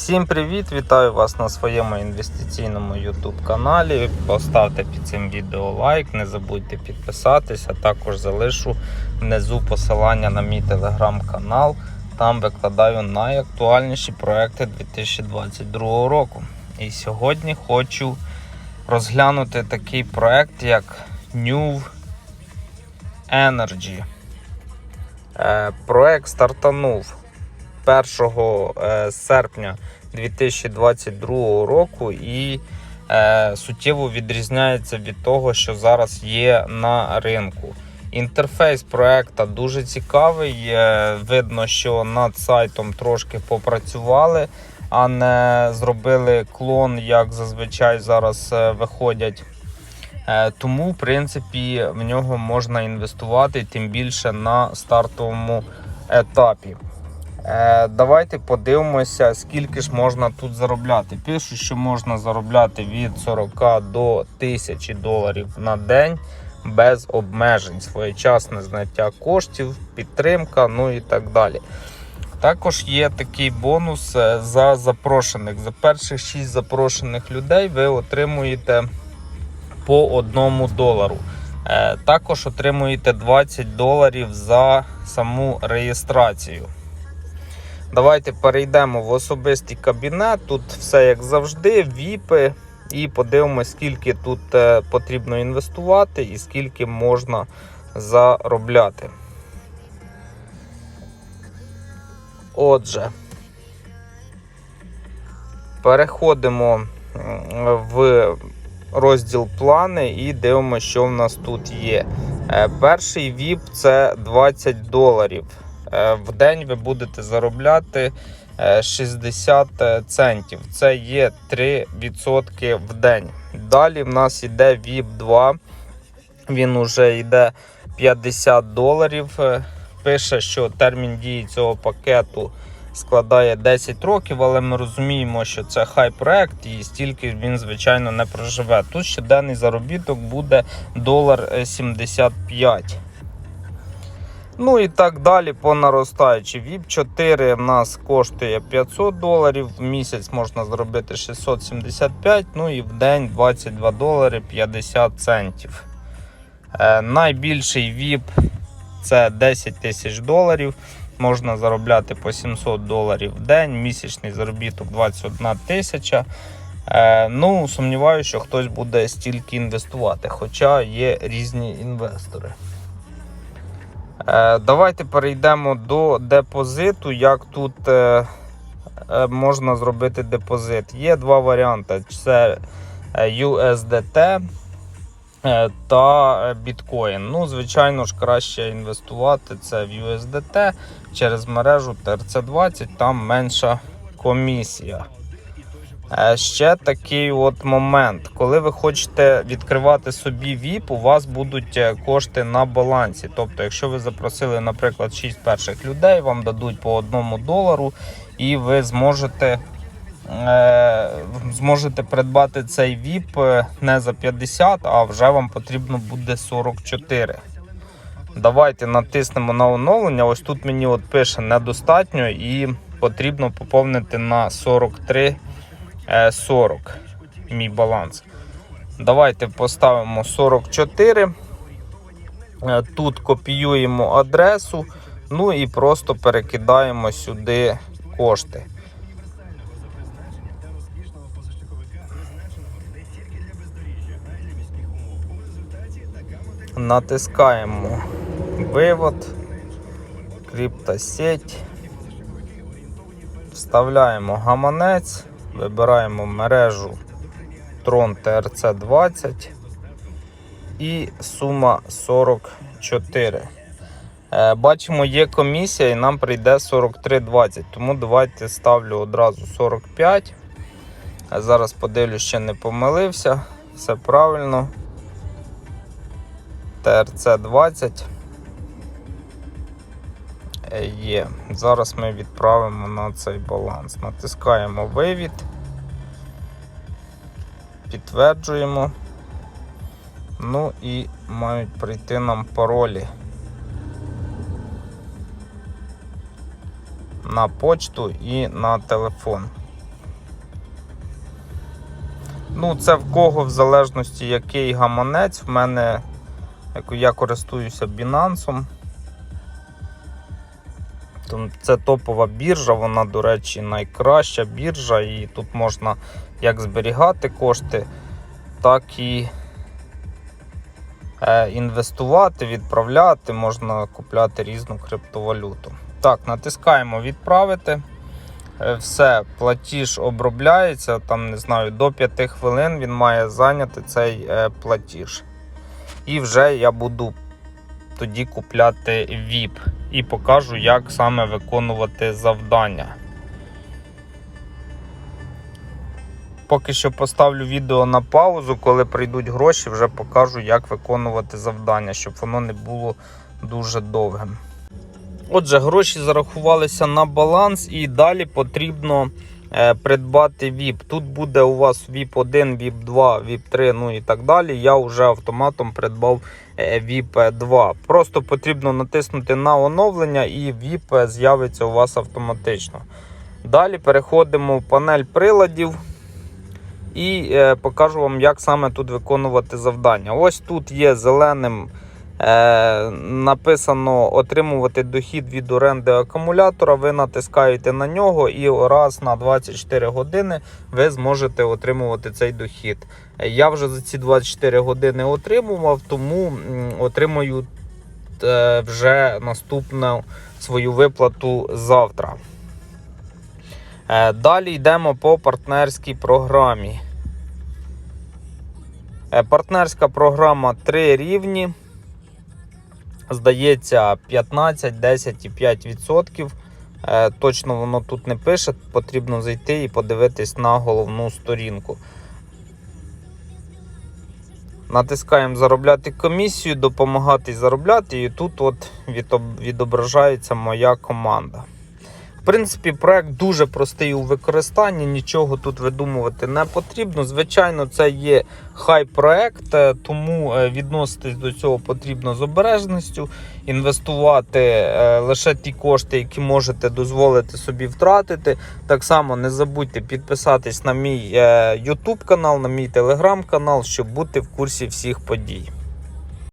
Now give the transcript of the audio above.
Всім привіт! Вітаю вас на своєму інвестиційному YouTube каналі. Поставте під цим відео лайк, не забудьте підписатись, а також залишу внизу посилання на мій телеграм-канал. Там викладаю найактуальніші проекти 2022 року. І сьогодні хочу розглянути такий проект, як New Energy. Е, Проект стартанув 1 е, серпня 2022 року і е, суттєво відрізняється від того, що зараз є на ринку. Інтерфейс проекту дуже цікавий. Е, Видно, що над сайтом трошки попрацювали, а не зробили клон, як зазвичай зараз виходять. Тому, в принципі, в нього можна інвестувати тим більше на стартовому етапі. Е, Давайте подивимося, скільки ж можна тут заробляти. Пишуть, що можна заробляти від 40 до 1000 доларів на день без обмежень, своєчасне зняття коштів, підтримка, ну і так далі. Також є такий бонус е, за запрошених. За перших 6 запрошених людей ви отримуєте по 1 долару. Е, Також отримуєте 20 доларів за саму реєстрацію. Давайте перейдемо в особистий кабінет. Тут все як завжди, віпи. І подивимося, скільки тут е, потрібно інвестувати і скільки можна заробляти. Отже, переходимо в розділ плани і дивимося, що в нас тут є. Е, Перший VIP це 20 доларів. Е, В день ви будете заробляти е, 60 центів. Це є 3% в день. Далі в нас йде VIP 2. Він уже йде 50 доларів. Е, Пише, що термін дії цього пакету складає 10 років, але ми розуміємо, що це хай проект і стільки він, звичайно, не проживе. Тут щоденний заробіток буде долар е, 75. Ну і так далі по наростаючій. VIP 4 в нас коштує 500 доларів, в місяць можна зробити 675, ну і в день 22 долари 50 центів. Е, найбільший VIP це 10 тисяч доларів. Можна заробляти по 700 доларів в день, місячний заробіток 21 тисяча. Е, ну, сумніваюся, що хтось буде стільки інвестувати, хоча є різні інвестори. Е, Давайте перейдемо до депозиту. Як тут е, е, можна зробити депозит? Є два варіанти: це USDT та біткоін. Ну, звичайно ж, краще інвестувати це в USDT через мережу TRC20, там менша комісія. Е, Ще такий от момент. Коли ви хочете відкривати собі VIP, у вас будуть е, кошти на балансі. Тобто, якщо ви запросили, наприклад, 6 перших людей, вам дадуть по 1 долару, і ви зможете, е, зможете придбати цей е, не за 50, а вже вам потрібно буде 44. Давайте натиснемо на оновлення. Ось тут мені от пише недостатньо і потрібно поповнити на 43 е, 40 мій баланс. Давайте поставимо 44. Е, Тут копіюємо адресу, ну і просто перекидаємо сюди кошти. Натискаємо вивод, криптосеть, вставляємо гаманець, вибираємо мережу Tron TRC 20 і сума 44. Е, Бачимо, є комісія і нам прийде 43,20. Тому давайте ставлю одразу 45. Зараз подивлюсь, ще не помилився. Все правильно. ТРЦ 20 Е, є. Зараз ми відправимо на цей баланс. Натискаємо вивід, підтверджуємо. Ну і мають прийти нам паролі на почту і на телефон. Ну, це в кого в залежності який гаманець. В мене я користуюся Binance. Тому Це топова біржа, вона, до речі, найкраща біржа, і тут можна як зберігати кошти, так і е, інвестувати, відправляти, можна купляти різну криптовалюту. Так, натискаємо відправити. Е, Все, платіж обробляється, там не знаю, до 5 хвилин він має зайняти цей е, платіж. І вже я буду тоді купляти VIP і покажу, як саме виконувати завдання. Поки що поставлю відео на паузу, коли прийдуть гроші, вже покажу, як виконувати завдання, щоб воно не було дуже довгим. Отже, гроші зарахувалися на баланс, і далі потрібно придбати VIP. Тут буде у вас VIP 1, VIP 2, VIP 3, ну і так далі. Я вже автоматом придбав е, VIP 2. Просто потрібно натиснути на оновлення, і VIP з'явиться у вас автоматично. Далі переходимо в панель приладів. І е, покажу вам, як саме тут виконувати завдання. Ось тут є зеленим е, написано отримувати дохід від оренди акумулятора. Ви натискаєте на нього, і раз на 24 години ви зможете отримувати цей дохід. Я вже за ці 24 години отримував, тому отримаю е, вже наступну свою виплату завтра. Е, Далі йдемо по партнерській програмі. Е, Партнерська програма 3 рівні. Здається, 15, 10 і 5%. Е, Точно воно тут не пише, потрібно зайти і подивитись на головну сторінку. Натискаємо заробляти комісію, допомагати заробляти, і тут от відоб- відображається моя команда. Принципі, проект дуже простий у використанні, нічого тут видумувати не потрібно. Звичайно, це є хай-проект, е, тому е, відноситись до цього потрібно з обережністю, інвестувати е, лише ті кошти, які можете дозволити собі втратити. Так само не забудьте підписатись на мій YouTube канал, на мій телеграм канал, щоб бути в курсі всіх подій.